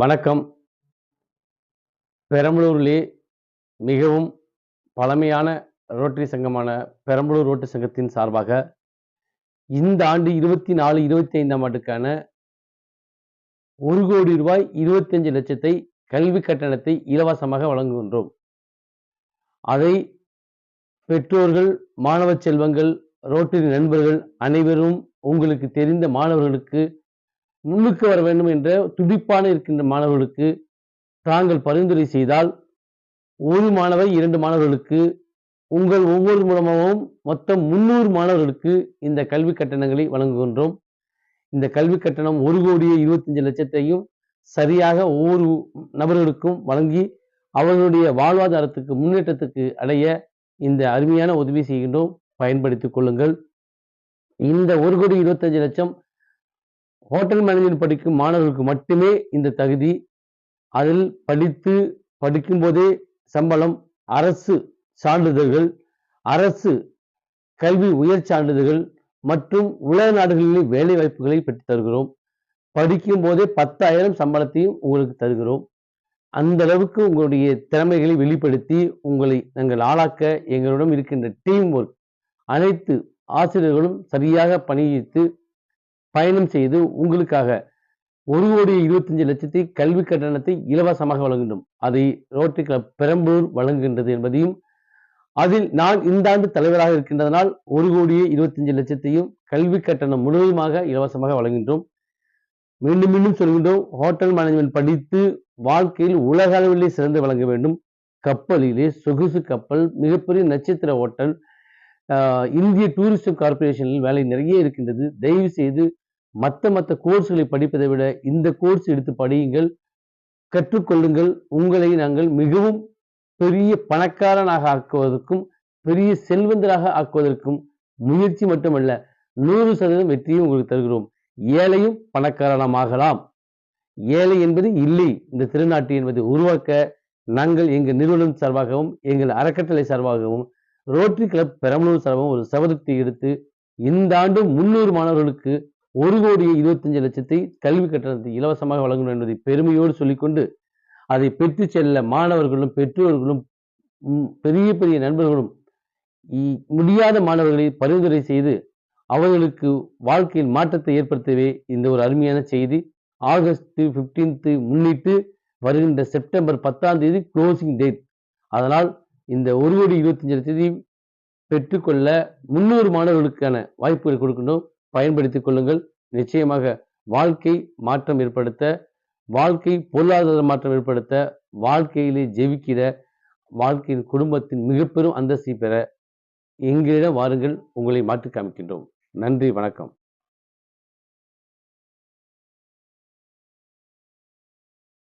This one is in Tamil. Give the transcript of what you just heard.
வணக்கம். பெரம்பலூரிலே மிகவும் பழமையான ரோட்டரி சங்கமான பெரம்பலூர் ரோட்டரி சங்கத்தின் சார்பாக இந்த ஆண்டு இருபத்தி நாலு இருபத்தி ஐந்தாம் ஆண்டுக்கான ஒரு கோடி ரூபாய் இருபத்தஞ்சு லட்சத்தை கல்வி கட்டணத்தை இலவசமாக வழங்குகின்றோம். அதை பெற்றோர்கள் மாணவ செல்வங்கள் ரோட்டரி நண்பர்கள் அனைவரும் உங்களுக்கு தெரிந்த மாணவர்களுக்கு முன்னுக்கு வர வேண்டும் என்ற துடிப்பான இருக்கின்ற மாணவர்களுக்கு தாங்கள் பரிந்துரை செய்தால் ஒரு மாணவர் இரண்டு மாணவர்களுக்கு உங்கள் ஒவ்வொரு மூலமாகவும் மொத்தம் முன்னூறு மாணவர்களுக்கு இந்த கல்வி கட்டணங்களை வழங்குகின்றோம். இந்த கல்வி கட்டணம் ஒரு கோடியே இருபத்தஞ்சு லட்சத்தையும் சரியாக ஒவ்வொரு நபர்களுக்கும் வழங்கி அவர்களுடைய வாழ்வாதாரத்துக்கு முன்னேற்றத்துக்கு அடைய இந்த அருமையான உதவி செய்கின்றோம். பயன்படுத்திக் கொள்ளுங்கள். இந்த ஒரு கோடி இருபத்தஞ்சு லட்சம் ஹோட்டல் மேனேஜ்மெண்ட் படிக்கும் மாணவர்களுக்கு மட்டுமே இந்த தகுதி. அதில் படித்து படிக்கும்போதே சம்பளம் அரசு சான்றிதழ்கள் அரசு கல்வி உயர் சான்றிதழ்கள் மற்றும் உலக நாடுகளில் வேலை வாய்ப்புகளை பெற்று தருகிறோம். படிக்கும் போதே பத்தாயிரம் சம்பளத்தையும் உங்களுக்கு தருகிறோம். அந்த அளவுக்கு உங்களுடைய திறமைகளை வெளிப்படுத்தி உங்களை நாங்கள் ஆளாக்க எங்களிடம் இருக்கின்ற டீம் ஒர்க் அனைத்து ஆசிரியர்களும் சரியாக பணியித்து பயணம் செய்து உங்களுக்காக ஒரு கோடி இருபத்தஞ்சு லட்சத்தி கல்வி கட்டணத்தை இலவசமாக வழங்குகின்றோம். அதை ரோட்டரி கிளப் பெரம்பலூர் வழங்குகின்றது என்பதையும் அதில் நான் இந்த ஆண்டு தலைவராக இருக்கின்றதனால் ஒரு கோடியே இருபத்தஞ்சு லட்சத்தையும் கல்வி கட்டணம் முழுவதுமாக இலவசமாக வழங்குகின்றோம். மீண்டும் மீண்டும் சொல்கின்றோம் ஹோட்டல் மேனேஜ்மெண்ட் படித்து வாழ்க்கையில் உலக அளவிலே சிறந்து வழங்க வேண்டும். கப்பலிலே சொகுசு கப்பல் மிகப்பெரிய நட்சத்திர ஹோட்டல் ஆஹ் இந்திய டூரிசம் கார்பரேஷனில் வேலை நிறைய இருக்கின்றது. தயவு செய்து மற்ற மற்ற கோர்ஸ்களை படிப்பதை விட இந்த கோர்ஸ் எடுத்து படியுங்கள். கற்றுக்கொள்ளுங்கள். உங்களை நாங்கள் மிகவும் பெரிய பணக்காரனாக ஆக்குவதற்கும் பெரிய செல்வந்தராக ஆக்குவதற்கும் முயற்சி மட்டுமல்ல நூறு சதவீதம் வெற்றியும் உங்களுக்கு தருகிறோம். ஏழையும் பணக்காரனமாகலாம் ஏழை என்பது இல்லை. இந்த திருநாட்டு என்பதை உருவாக்க நாங்கள் எங்கள் நிறுவனம் சார்பாகவும் எங்கள் அறக்கட்டளை சார்பாகவும் ரோட்டரி கிளப் பெரம்பலூர் சார்பாகவும் ஒரு சபதத்தை எடுத்து இந்த ஆண்டு முன்னூறு மாணவர்களுக்கு ஒரு கோடி இருபத்தஞ்சு லட்சத்தை கல்வி கட்டணத்தை இலவசமாக வழங்கணும் என்பதை பெருமையோடு சொல்லிக்கொண்டு அதை பெற்று செல்ல மாணவர்களும் பெற்றோர்களும் பெரிய பெரிய நண்பர்களும் இ- முடியாத மாணவர்களை பரிந்துரை செய்து அவர்களுக்கு வாழ்க்கையில் மாற்றத்தை ஏற்படுத்தவே இந்த ஒரு அருமையான செய்தி. ஆகஸ்ட் 15th முன்னிட்டு வருகின்ற செப்டம்பர் பத்தாம் தேதி க்ளோசிங் டேட் அதனால் இந்த ஒரு கோடி இருபத்தஞ்சு லட்சத்தையும் பெற்றுக்கொள்ள முன்னூறு மாணவர்களுக்கான வாய்ப்புகள் கொடுக்கணும் பயன்படுத்திக் கொள்ளுங்கள். நிச்சயமாக வாழ்க்கை மாற்றம் ஏற்படுத்த வாழ்க்கை பொருளாதார மாற்றம் ஏற்படுத்த வாழ்க்கையிலே ஜெயிக்கிற வாழ்க்கையின் குடும்பத்தின் மிகப்பெரும் அந்தஸ்தை பெற எங்களிடம் வாருங்கள். உங்களை மாற்றி காமிக்கின்றோம். நன்றி வணக்கம்.